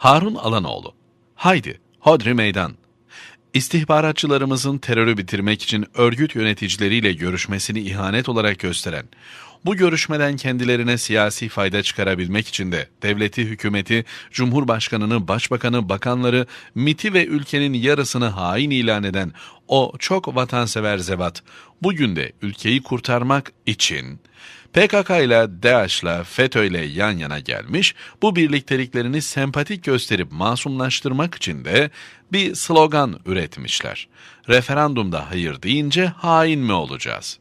Harun Alanoğlu. Haydi, hodri meydan. İstihbaratçılarımızın terörü bitirmek için örgüt yöneticileriyle görüşmesini ihanet olarak gösteren, bu görüşmeden kendilerine siyasi fayda çıkarabilmek için de devleti, hükümeti, cumhurbaşkanını, başbakanı, bakanları, MIT'i ve ülkenin yarısını hain ilan eden o çok vatansever zevat, bugün de ülkeyi kurtarmak için PKK ile DAEŞ'la FETÖ ile yan yana gelmiş, bu birlikteliklerini sempatik gösterip masumlaştırmak için de bir slogan üretmişler. Referandumda hayır deyince hain mi olacağız?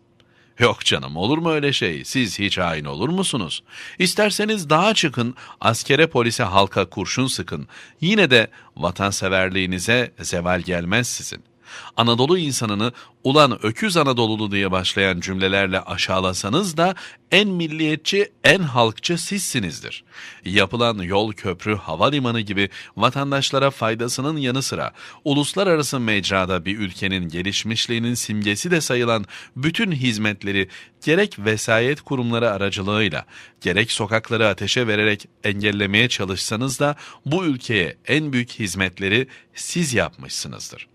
Yok canım olur mu öyle şey? Siz hiç hain olur musunuz? İsterseniz dağa çıkın, askere polise halka kurşun sıkın. Yine de vatanseverliğinize zeval gelmez sizin. Anadolu insanını ulan öküz Anadolulu diye başlayan cümlelerle aşağılasanız da en milliyetçi, en halkçı sizsinizdir. Yapılan yol, köprü, havalimanı gibi vatandaşlara faydasının yanı sıra uluslararası mecrada bir ülkenin gelişmişliğinin simgesi de sayılan bütün hizmetleri gerek vesayet kurumları aracılığıyla gerek sokakları ateşe vererek engellemeye çalışsanız da bu ülkeye en büyük hizmetleri siz yapmışsınızdır.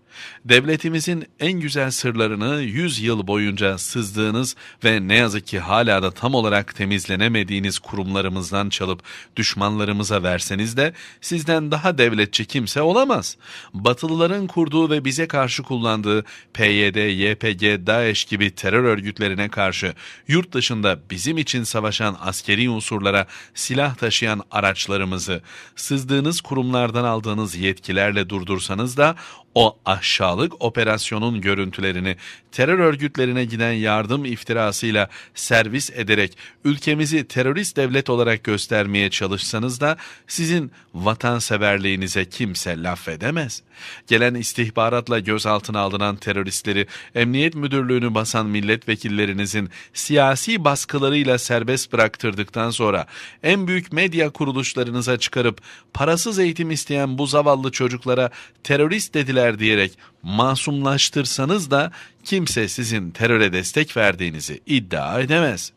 Devletimizin en güzel sırlarını 100 yıl boyunca sızdığınız ve ne yazık ki hala da tam olarak temizlenemediğiniz kurumlarımızdan çalıp düşmanlarımıza verseniz de sizden daha devletçi kimse olamaz. Batılıların kurduğu ve bize karşı kullandığı PYD, YPG, DAEŞ gibi terör örgütlerine karşı yurt dışında bizim için savaşan askeri unsurlara silah taşıyan araçlarımızı sızdığınız kurumlardan aldığınız yetkilerle durdursanız da o aşağılık operasyonun görüntülerini terör örgütlerine giden yardım iftirasıyla servis ederek ülkemizi terörist devlet olarak göstermeye çalışsanız da sizin vatanseverliğinize kimse laf edemez. Gelen istihbaratla gözaltına alınan teröristleri Emniyet Müdürlüğü'nü basan milletvekillerinizin siyasi baskılarıyla serbest bıraktırdıktan sonra en büyük medya kuruluşlarınıza çıkarıp parasız eğitim isteyen bu zavallı çocuklara terörist dediler diyerek masumlaştırsanız da kimse sizin teröre destek verdiğinizi iddia edemez.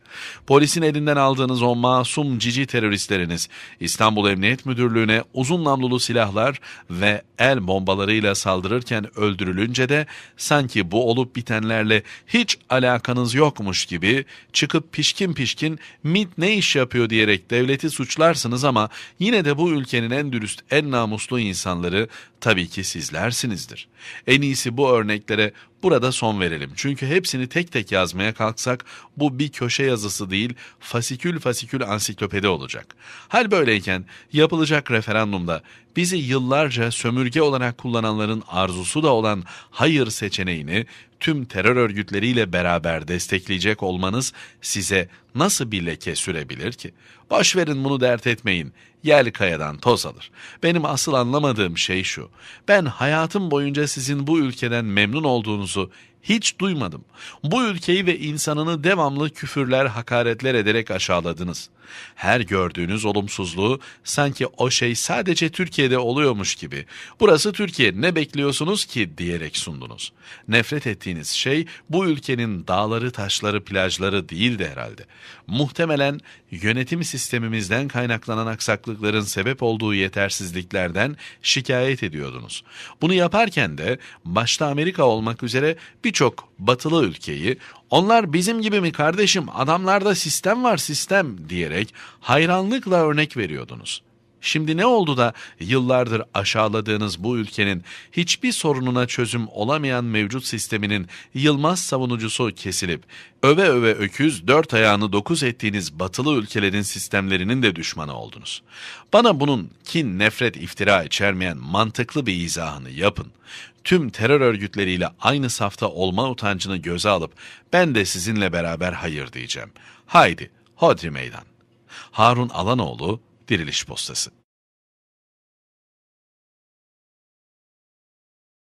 Polisin elinden aldığınız o masum cici teröristleriniz İstanbul Emniyet Müdürlüğü'ne uzun namlulu silahlar ve el bombalarıyla saldırırken öldürülünce de sanki bu olup bitenlerle hiç alakanız yokmuş gibi çıkıp pişkin pişkin MIT ne iş yapıyor diyerek devleti suçlarsınız ama yine de bu ülkenin en dürüst, en namuslu insanları tabii ki sizlersinizdir. En iyisi bu örneklere burada son verelim. Çünkü hepsini tek tek yazmaya kalksak bu bir köşe yazısı değil fasikül fasikül ansiklopedi olacak. Hal böyleyken yapılacak referandumda bizi yıllarca sömürge olarak kullananların arzusu da olan hayır seçeneğini tüm terör örgütleriyle beraber destekleyecek olmanız size nasıl bir leke sürebilir ki? Boş verin bunu dert etmeyin. Yel kayadan toz alır. Benim asıl anlamadığım şey şu. Ben hayatım boyunca sizin bu ülkeden memnun olduğunuzu hiç duymadım. Bu ülkeyi ve insanını devamlı küfürler, hakaretler ederek aşağıladınız. Her gördüğünüz olumsuzluğu sanki o şey sadece Türkiye'de oluyormuş gibi. Burası Türkiye ne bekliyorsunuz ki diyerek sundunuz. Nefret ettiğiniz şey bu ülkenin dağları, taşları, plajları değildi herhalde. Muhtemelen yönetim sistemimizden kaynaklanan aksaklıkların sebep olduğu yetersizliklerden şikayet ediyordunuz. Bunu yaparken de başta Amerika olmak üzere birçok batılı ülkeyi onlar bizim gibi mi kardeşim adamlarda sistem var sistem diyerek hayranlıkla örnek veriyordunuz. Şimdi ne oldu da yıllardır aşağıladığınız bu ülkenin hiçbir sorununa çözüm olamayan mevcut sisteminin yılmaz savunucusu kesilip öve öve öküz dört ayağını dokuz ettiğiniz batılı ülkelerin sistemlerinin de düşmanı oldunuz. Bana bunun kin, nefret, iftira içermeyen mantıklı bir izahını yapın. Tüm terör örgütleriyle aynı safta olma utancını göze alıp ben de sizinle beraber hayır diyeceğim. Haydi, hodri meydan. Harun Alanoğlu, Diriliş Postası